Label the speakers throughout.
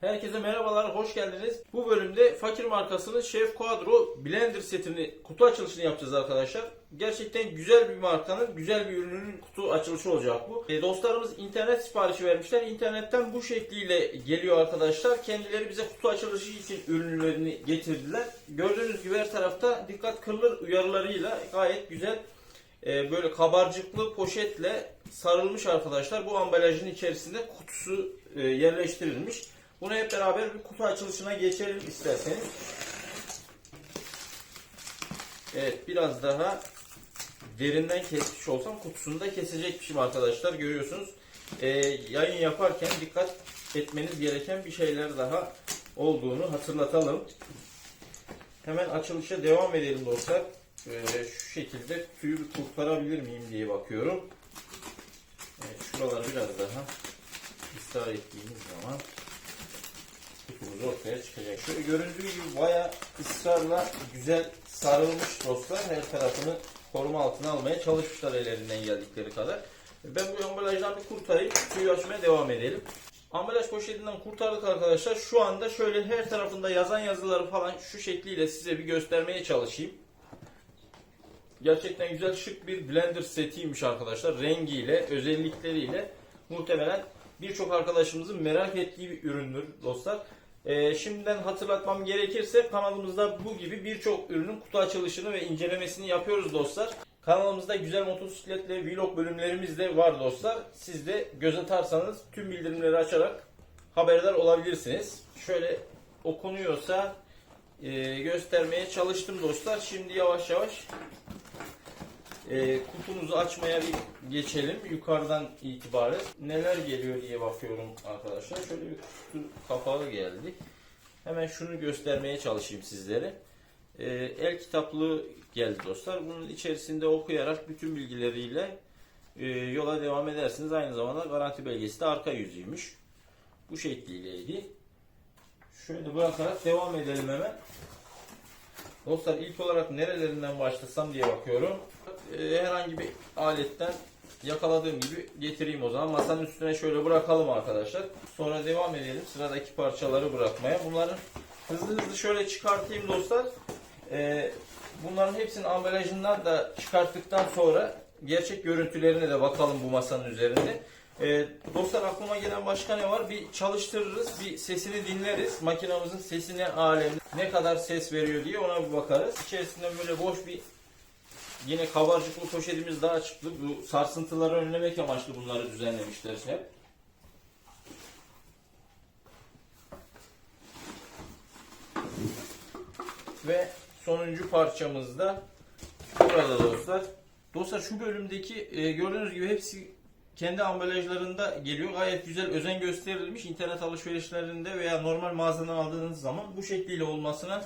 Speaker 1: Herkese merhabalar, hoş geldiniz. Bu bölümde Fakir markasının Chef Quadro Blender setini kutu açılışını yapacağız arkadaşlar. Gerçekten güzel bir markanın, güzel bir ürünün kutu açılışı olacak bu. E, dostlarımız internet siparişi vermişler. İnternetten bu şekliyle geliyor arkadaşlar. Kendileri bize kutu açılışı için ürünlerini getirdiler. Gördüğünüz gibi her tarafta dikkat kırılır uyarılarıyla gayet güzel e, böyle kabarcıklı poşetle sarılmış arkadaşlar. Bu ambalajın içerisinde kutusu e, yerleştirilmiş. Bunu hep beraber bir kutu açılışına geçelim isterseniz. Evet biraz daha derinden kesmiş olsam kutusunu da kesecekmişim arkadaşlar. Görüyorsunuz e, yayın yaparken dikkat etmeniz gereken bir şeyler daha olduğunu hatırlatalım. Hemen açılışa devam edelim dostlar. Ee, şu şekilde bir kurtarabilir miyim diye bakıyorum. Evet, şuralar biraz daha ısrar ettiğimiz zaman ortaya çıkacak. Şöyle göründüğü gibi bayağı ısrarla güzel sarılmış dostlar. Her tarafını koruma altına almaya çalışmışlar ellerinden geldikleri kadar. Ben bu ambalajdan bir kurtarayım. Kutuyu açmaya devam edelim. Ambalaj poşetinden kurtardık arkadaşlar. Şu anda şöyle her tarafında yazan yazıları falan şu şekliyle size bir göstermeye çalışayım. Gerçekten güzel şık bir blender setiymiş arkadaşlar. Rengiyle, özellikleriyle muhtemelen birçok arkadaşımızın merak ettiği bir üründür dostlar. Ee, şimdiden hatırlatmam gerekirse kanalımızda bu gibi birçok ürünün kutu açılışını ve incelemesini yapıyoruz dostlar. Kanalımızda güzel motosiklet ve vlog bölümlerimiz de var dostlar. Siz de göz atarsanız tüm bildirimleri açarak haberdar olabilirsiniz. Şöyle okunuyorsa e, göstermeye çalıştım dostlar. Şimdi yavaş yavaş e, kutumuzu açmaya bir geçelim. Yukarıdan itibaren neler geliyor diye bakıyorum arkadaşlar. Şöyle bir kutu kapağı geldi. Hemen şunu göstermeye çalışayım sizlere. E, el kitaplığı geldi dostlar. Bunun içerisinde okuyarak bütün bilgileriyle e, yola devam edersiniz. Aynı zamanda garanti belgesi de arka yüzüymüş. Bu şekliyleydi. Şöyle bırakarak devam edelim hemen. Dostlar ilk olarak nerelerinden başlasam diye bakıyorum. Ee, herhangi bir aletten yakaladığım gibi getireyim o zaman. Masanın üstüne şöyle bırakalım arkadaşlar. Sonra devam edelim sıradaki parçaları bırakmaya. Bunları hızlı hızlı şöyle çıkartayım dostlar. Ee, bunların hepsinin ambalajından da çıkarttıktan sonra gerçek görüntülerine de bakalım bu masanın üzerinde. Ee, dostlar aklıma gelen başka ne var? Bir çalıştırırız, bir sesini dinleriz. Makinamızın sesine alemde ne kadar ses veriyor diye ona bir bakarız. İçerisinde böyle boş bir yine kabarcıklı poşetimiz daha çıktı. Bu sarsıntıları önlemek amaçlı bunları düzenlemişler hep. Ve sonuncu parçamız da burada dostlar. Dostlar şu bölümdeki e, gördüğünüz gibi hepsi kendi ambalajlarında geliyor. Gayet güzel özen gösterilmiş. İnternet alışverişlerinde veya normal mağazadan aldığınız zaman bu şekliyle olmasına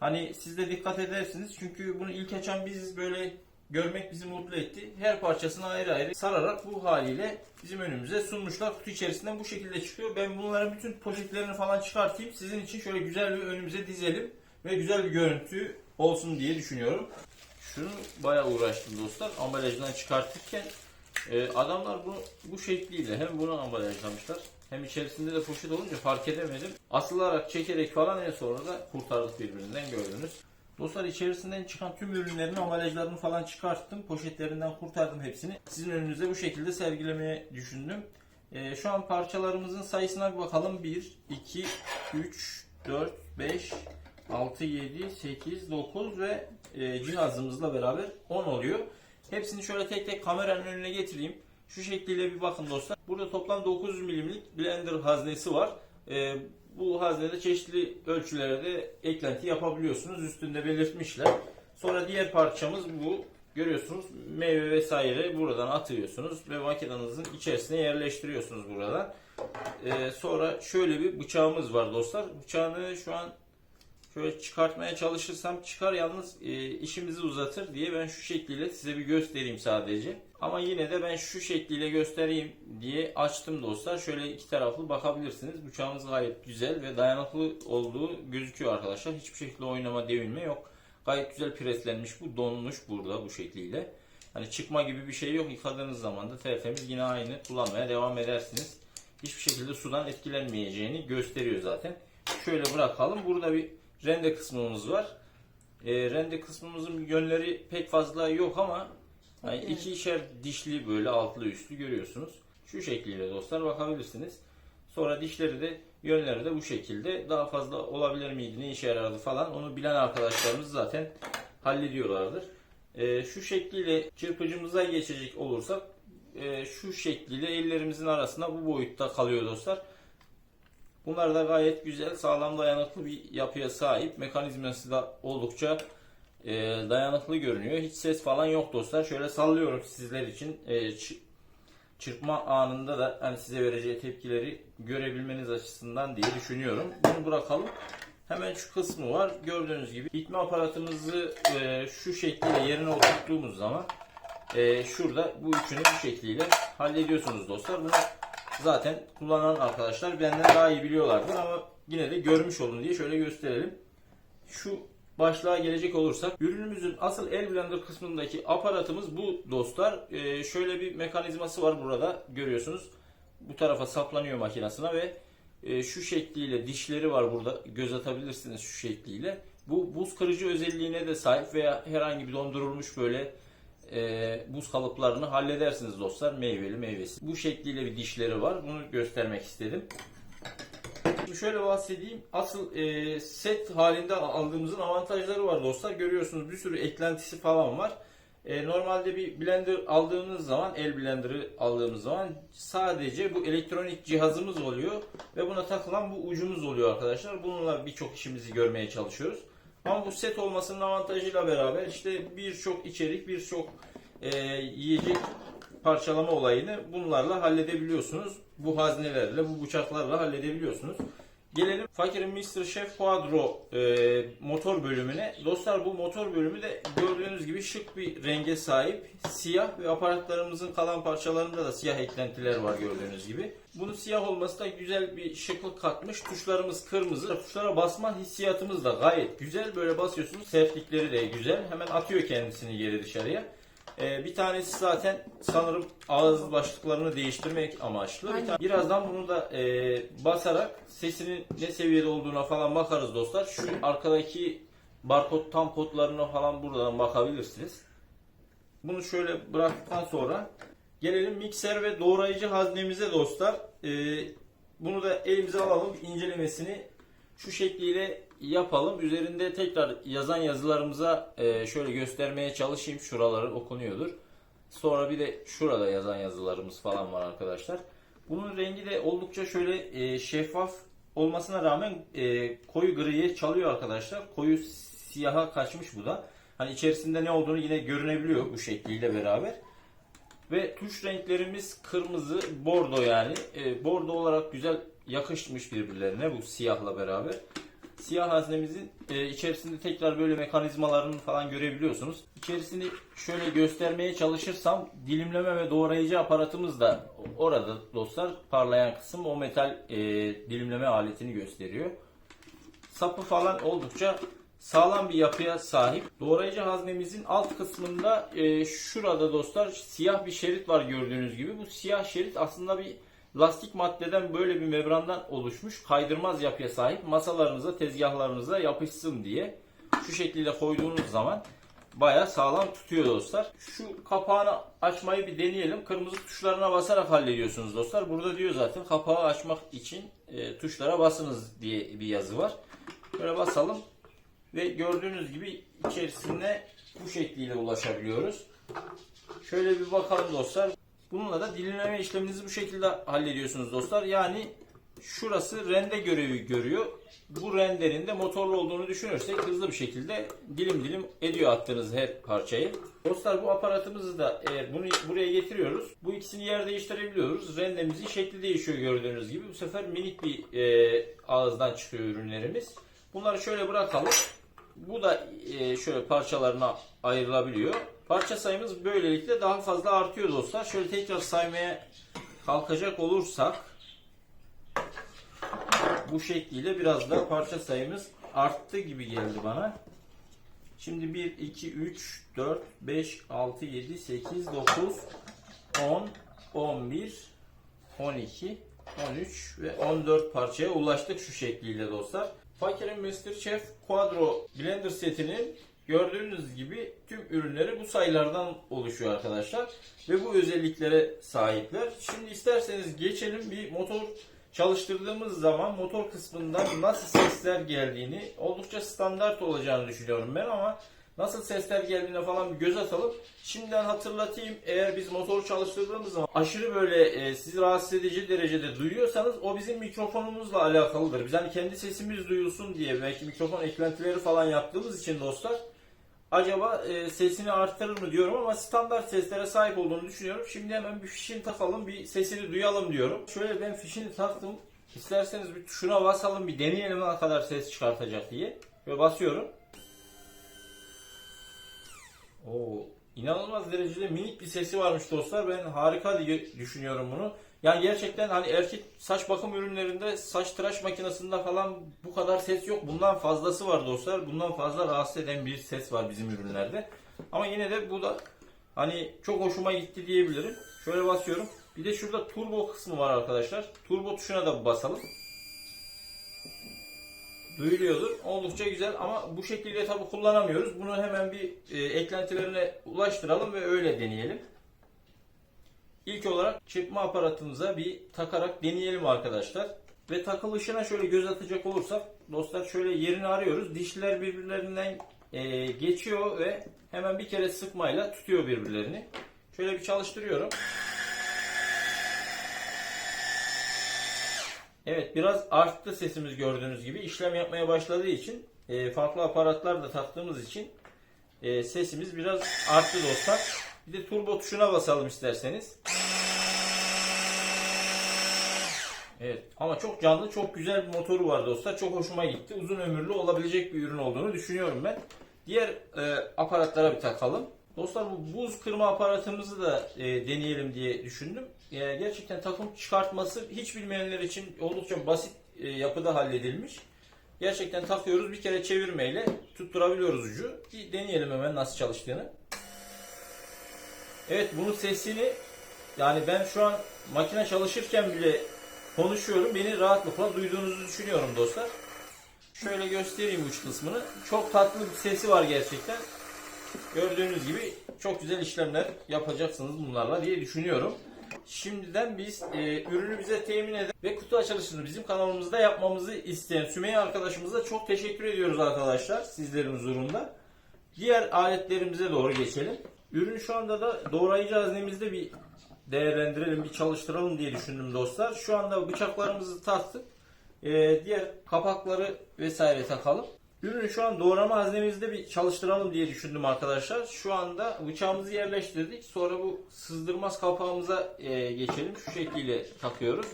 Speaker 1: hani siz de dikkat edersiniz. Çünkü bunu ilk açan biz böyle görmek bizi mutlu etti. Her parçasını ayrı ayrı sararak bu haliyle bizim önümüze sunmuşlar. Kutu içerisinden bu şekilde çıkıyor. Ben bunların bütün poşetlerini falan çıkartayım. Sizin için şöyle güzel bir önümüze dizelim ve güzel bir görüntü olsun diye düşünüyorum. Şunu bayağı uğraştım dostlar. Ambalajından çıkartırken ee, adamlar bunu bu şekliyle hem bunu ambalajlamışlar hem içerisinde de poşet olunca fark edemedim. Asılarak çekerek falan en sonra da kurtardık birbirinden gördünüz. Dostlar içerisinden çıkan tüm ürünlerin ambalajlarını falan çıkarttım. Poşetlerinden kurtardım hepsini. Sizin önünüze bu şekilde sergilemeye düşündüm. Ee, şu an parçalarımızın sayısına bir bakalım. 1, 2, 3, 4, 5, 6, 7, 8, 9 ve e, cihazımızla beraber 10 oluyor. Hepsini şöyle tek tek kameranın önüne getireyim. Şu şekliyle bir bakın dostlar. Burada toplam 900 milimlik blender haznesi var. Ee, bu haznede çeşitli ölçülerde eklenti yapabiliyorsunuz. Üstünde belirtmişler. Sonra diğer parçamız bu. Görüyorsunuz meyve vesaire buradan atıyorsunuz ve makinenizin içerisine yerleştiriyorsunuz buradan. Ee, sonra şöyle bir bıçağımız var dostlar. Bıçağını şu an şöyle çıkartmaya çalışırsam çıkar yalnız e, işimizi uzatır diye ben şu şekliyle size bir göstereyim sadece. Ama yine de ben şu şekliyle göstereyim diye açtım dostlar. Şöyle iki taraflı bakabilirsiniz. Bıçağımız gayet güzel ve dayanıklı olduğu gözüküyor arkadaşlar. Hiçbir şekilde oynama devinme yok. Gayet güzel preslenmiş bu. Donmuş burada bu şekliyle. Hani çıkma gibi bir şey yok. Yıkadığınız zaman da tertemiz yine aynı kullanmaya devam edersiniz. hiçbir şekilde sudan etkilenmeyeceğini gösteriyor zaten. Şöyle bırakalım. Burada bir rende kısmımız var. E, rende kısmımızın yönleri pek fazla yok ama yani
Speaker 2: Evet.
Speaker 1: ikişer dişli böyle altlı üstlü görüyorsunuz. Şu şekliyle dostlar bakabilirsiniz. Sonra dişleri de yönleri de bu şekilde. Daha fazla olabilir miydi, ne işe yarardı falan onu bilen arkadaşlarımız zaten hallediyorlardır. Ee, şu şekliyle çırpıcımıza geçecek olursak e, şu şekliyle ellerimizin arasında bu boyutta kalıyor dostlar. Bunlar da gayet güzel, sağlam dayanıklı bir yapıya sahip. Mekanizması da oldukça e, dayanıklı görünüyor. Hiç ses falan yok dostlar. Şöyle sallıyorum sizler için. E, çırpma anında da hani size vereceği tepkileri görebilmeniz açısından diye düşünüyorum. Bunu bırakalım. Hemen şu kısmı var. Gördüğünüz gibi itme aparatımızı e, şu şekilde yerine oturttuğumuz zaman e, şurada bu üçünü bu şekliyle hallediyorsunuz dostlar. Bunu zaten kullanan arkadaşlar benden daha iyi biliyorlardır ama yine de görmüş olun diye şöyle gösterelim. Şu başlığa gelecek olursak ürünümüzün asıl el blender kısmındaki aparatımız bu dostlar. Ee, şöyle bir mekanizması var burada görüyorsunuz. Bu tarafa saplanıyor makinesine ve e, şu şekliyle dişleri var burada göz atabilirsiniz şu şekliyle. Bu buz kırıcı özelliğine de sahip veya herhangi bir dondurulmuş böyle e, buz kalıplarını halledersiniz dostlar. Meyveli meyvesi. Bu şekliyle bir dişleri var. Bunu göstermek istedim. Şimdi şöyle bahsedeyim. Asıl e, set halinde aldığımızın avantajları var dostlar. Görüyorsunuz bir sürü eklentisi falan var. E, normalde bir blender aldığımız zaman, el blenderı aldığımız zaman sadece bu elektronik cihazımız oluyor ve buna takılan bu ucumuz oluyor arkadaşlar. Bununla birçok işimizi görmeye çalışıyoruz. Ama bu set olmasının avantajıyla beraber işte birçok içerik, birçok e, yiyecek parçalama olayını bunlarla halledebiliyorsunuz. Bu haznelerle, bu bıçaklarla halledebiliyorsunuz. Gelelim Fakir'in Mr. Chef Quadro e, motor bölümüne. Dostlar bu motor bölümü de gördüğünüz gibi şık bir renge sahip. Siyah ve aparatlarımızın kalan parçalarında da siyah eklentiler var gördüğünüz gibi. Bunun siyah olması da güzel bir şıklık katmış. Tuşlarımız kırmızı. Tuşlara basma hissiyatımız da gayet güzel. Böyle basıyorsunuz. Sertlikleri de güzel. Hemen atıyor kendisini geri dışarıya. Ee, bir tanesi zaten sanırım ağız başlıklarını değiştirmek amaçlı. Bir
Speaker 2: Aynen.
Speaker 1: ta- Birazdan bunu da e, basarak sesinin ne seviyede olduğuna falan bakarız dostlar. Şu arkadaki barkod tam kodlarına falan buradan bakabilirsiniz. Bunu şöyle bıraktıktan sonra gelelim mikser ve doğrayıcı haznemize dostlar. Ee, bunu da elimize alalım incelemesini şu şekliyle yapalım. Üzerinde tekrar yazan yazılarımıza e, şöyle göstermeye çalışayım. Şuraları okunuyordur. Sonra bir de şurada yazan yazılarımız falan var arkadaşlar. Bunun rengi de oldukça şöyle e, şeffaf olmasına rağmen e, koyu griye çalıyor arkadaşlar. Koyu siyaha kaçmış bu da. Hani içerisinde ne olduğunu yine görünebiliyor bu şekliyle beraber. Ve tuş renklerimiz kırmızı, bordo yani. E, bordo olarak güzel yakışmış birbirlerine bu siyahla beraber. Siyah haznemizin e, içerisinde tekrar böyle mekanizmalarını falan görebiliyorsunuz. İçerisini şöyle göstermeye çalışırsam dilimleme ve doğrayıcı aparatımız da orada dostlar. Parlayan kısım o metal e, dilimleme aletini gösteriyor. Sapı falan oldukça sağlam bir yapıya sahip. Doğrayıcı haznemizin alt kısmında e, şurada dostlar siyah bir şerit var gördüğünüz gibi. Bu siyah şerit aslında bir lastik maddeden böyle bir membrandan oluşmuş kaydırmaz yapıya sahip. Masalarınıza, tezgahlarınıza yapışsın diye şu şekilde koyduğunuz zaman bayağı sağlam tutuyor dostlar. Şu kapağını açmayı bir deneyelim. Kırmızı tuşlarına basarak hallediyorsunuz dostlar. Burada diyor zaten kapağı açmak için e, tuşlara basınız diye bir yazı var. Böyle basalım ve gördüğünüz gibi içerisine bu şekliyle ulaşabiliyoruz. Şöyle bir bakalım dostlar. Bununla da dilimleme işleminizi bu şekilde hallediyorsunuz dostlar. Yani şurası rende görevi görüyor. Bu renderin de motorlu olduğunu düşünürsek hızlı bir şekilde dilim dilim ediyor attığınız her parçayı. Dostlar bu aparatımızı da eğer bunu buraya getiriyoruz. Bu ikisini yer değiştirebiliyoruz. Rendemizin şekli değişiyor gördüğünüz gibi. Bu sefer minik bir e, ağızdan çıkıyor ürünlerimiz. Bunları şöyle bırakalım. Bu da e, şöyle parçalarına ayrılabiliyor. Parça sayımız böylelikle daha fazla artıyor dostlar. Şöyle tekrar saymaya kalkacak olursak bu şekliyle biraz daha parça sayımız arttı gibi geldi bana. Şimdi 1, 2, 3, 4, 5, 6, 7, 8, 9, 10, 11, 12, 13 ve 14 parçaya ulaştık şu şekliyle dostlar. Fakirin MasterChef Quadro Blender setinin gördüğünüz gibi tüm ürünleri bu sayılardan oluşuyor arkadaşlar. Ve bu özelliklere sahipler. Şimdi isterseniz geçelim bir motor çalıştırdığımız zaman motor kısmından nasıl sesler geldiğini oldukça standart olacağını düşünüyorum ben ama nasıl sesler geldiğine falan bir göz atalım. Şimdiden hatırlatayım eğer biz motor çalıştırdığımız zaman aşırı böyle e, sizi rahatsız edici derecede duyuyorsanız o bizim mikrofonumuzla alakalıdır. Biz hani kendi sesimiz duyulsun diye belki mikrofon eklentileri falan yaptığımız için dostlar acaba e, sesini artırır mı diyorum ama standart seslere sahip olduğunu düşünüyorum. Şimdi hemen bir fişini takalım bir sesini duyalım diyorum. Şöyle ben fişini taktım. İsterseniz bir tuşuna basalım bir deneyelim ne kadar ses çıkartacak diye. Ve basıyorum. Oo, inanılmaz derecede minik bir sesi varmış dostlar. Ben harika diye düşünüyorum bunu. Yani gerçekten hani erkek saç bakım ürünlerinde saç tıraş makinesinde falan bu kadar ses yok. Bundan fazlası var dostlar. Bundan fazla rahatsız eden bir ses var bizim ürünlerde. Ama yine de bu da hani çok hoşuma gitti diyebilirim. Şöyle basıyorum. Bir de şurada turbo kısmı var arkadaşlar. Turbo tuşuna da basalım duyuluyordur. Oldukça güzel ama bu şekilde tabi kullanamıyoruz. Bunu hemen bir e, eklentilerine ulaştıralım ve öyle deneyelim. İlk olarak çırpma aparatımıza bir takarak deneyelim arkadaşlar. Ve takılışına şöyle göz atacak olursak dostlar şöyle yerini arıyoruz. Dişler birbirlerinden e, geçiyor ve hemen bir kere sıkmayla tutuyor birbirlerini. Şöyle bir çalıştırıyorum. Evet biraz arttı sesimiz gördüğünüz gibi. işlem yapmaya başladığı için e, farklı aparatlar da taktığımız için e, sesimiz biraz arttı dostlar. Bir de turbo tuşuna basalım isterseniz. Evet ama çok canlı çok güzel bir motoru var dostlar. Çok hoşuma gitti. Uzun ömürlü olabilecek bir ürün olduğunu düşünüyorum ben. Diğer e, aparatlara bir takalım. Dostlar bu buz kırma aparatımızı da e, deneyelim diye düşündüm. E, gerçekten takım çıkartması hiç bilmeyenler için oldukça basit e, yapıda halledilmiş. Gerçekten takıyoruz bir kere çevirmeyle tutturabiliyoruz ucu. Bir deneyelim hemen nasıl çalıştığını. Evet bunun sesini yani ben şu an makine çalışırken bile konuşuyorum. Beni rahatlıkla duyduğunuzu düşünüyorum dostlar. Şöyle göstereyim uç kısmını. Çok tatlı bir sesi var gerçekten. Gördüğünüz gibi çok güzel işlemler yapacaksınız bunlarla diye düşünüyorum. Şimdiden biz e, ürünü bize temin eden ve kutu açılışını bizim kanalımızda yapmamızı isteyen Sümeyye arkadaşımıza çok teşekkür ediyoruz arkadaşlar sizlerin huzurunda. Diğer aletlerimize doğru geçelim. Ürün şu anda da doğrayıcı haznemizde bir değerlendirelim, bir çalıştıralım diye düşündüm dostlar. Şu anda bıçaklarımızı taktık. E, diğer kapakları vesaire takalım. Ürünü şu an doğrama haznemizde bir çalıştıralım diye düşündüm arkadaşlar. Şu anda bıçağımızı yerleştirdik. Sonra bu sızdırmaz kapağımıza e, geçelim. Şu şekilde takıyoruz.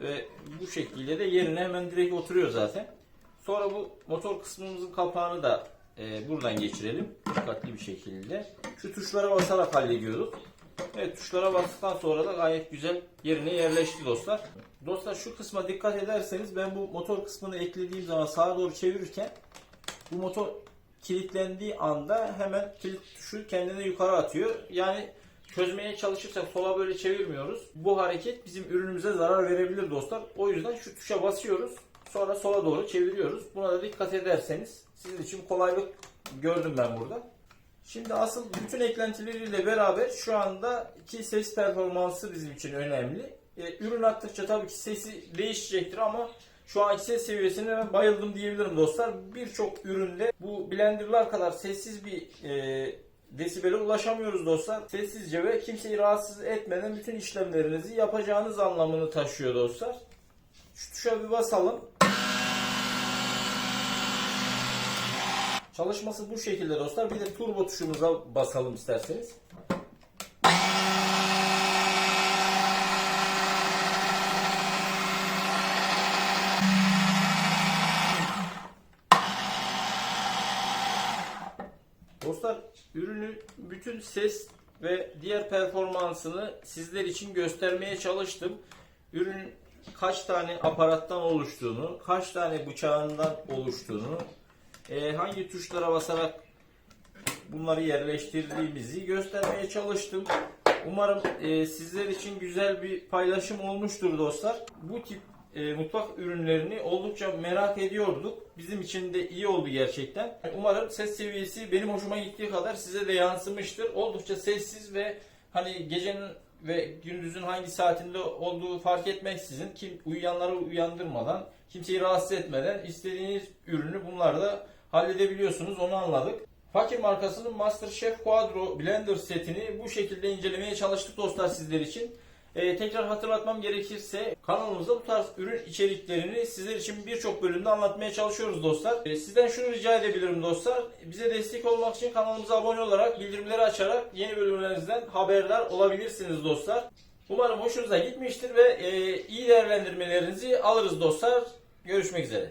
Speaker 1: Ve bu şekilde de yerine hemen direkt oturuyor zaten. Sonra bu motor kısmımızın kapağını da e, buradan geçirelim. Dikkatli bir şekilde. Şu tuşlara basarak hallediyorduk. Evet tuşlara bastıktan sonra da gayet güzel yerine yerleşti dostlar. Dostlar şu kısma dikkat ederseniz ben bu motor kısmını eklediğim zaman sağa doğru çevirirken bu motor kilitlendiği anda hemen kilit tuşu kendini yukarı atıyor. Yani çözmeye çalışırsak sola böyle çevirmiyoruz. Bu hareket bizim ürünümüze zarar verebilir dostlar. O yüzden şu tuşa basıyoruz. Sonra sola doğru çeviriyoruz. Buna da dikkat ederseniz sizin için kolaylık gördüm ben burada. Şimdi asıl bütün eklentileriyle beraber şu andaki ses performansı bizim için önemli. E, ürün attıkça tabii ki sesi değişecektir ama şu anki ses seviyesine ben bayıldım diyebilirim dostlar. Birçok üründe bu blenderlar kadar sessiz bir e, desibele ulaşamıyoruz dostlar. Sessizce ve kimseyi rahatsız etmeden bütün işlemlerinizi yapacağınız anlamını taşıyor dostlar. Şu tuşa bir basalım. Çalışması bu şekilde dostlar. Bir de turbo tuşumuza basalım isterseniz. Dostlar ürünün bütün ses ve diğer performansını sizler için göstermeye çalıştım. Ürünün kaç tane aparattan oluştuğunu, kaç tane bıçağından oluştuğunu, e, hangi tuşlara basarak bunları yerleştirdiğimizi göstermeye çalıştım. Umarım e, sizler için güzel bir paylaşım olmuştur dostlar. Bu tip e, mutfak ürünlerini oldukça merak ediyorduk. Bizim için de iyi oldu gerçekten. Umarım ses seviyesi benim hoşuma gittiği kadar size de yansımıştır. Oldukça sessiz ve hani gecenin ve gündüzün hangi saatinde olduğu fark etmeksizin kim uyuyanları uyandırmadan, kimseyi rahatsız etmeden istediğiniz ürünü bunlarda halledebiliyorsunuz. Onu anladık. Fakir markasının MasterChef Quadro Blender setini bu şekilde incelemeye çalıştık dostlar sizler için. Ee, tekrar hatırlatmam gerekirse kanalımızda bu tarz ürün içeriklerini sizler için birçok bölümde anlatmaya çalışıyoruz dostlar. Ee, sizden şunu rica edebilirim dostlar. Bize destek olmak için kanalımıza abone olarak bildirimleri açarak yeni bölümlerimizden haberdar olabilirsiniz dostlar. Umarım hoşunuza gitmiştir ve e, iyi değerlendirmelerinizi alırız dostlar. Görüşmek üzere.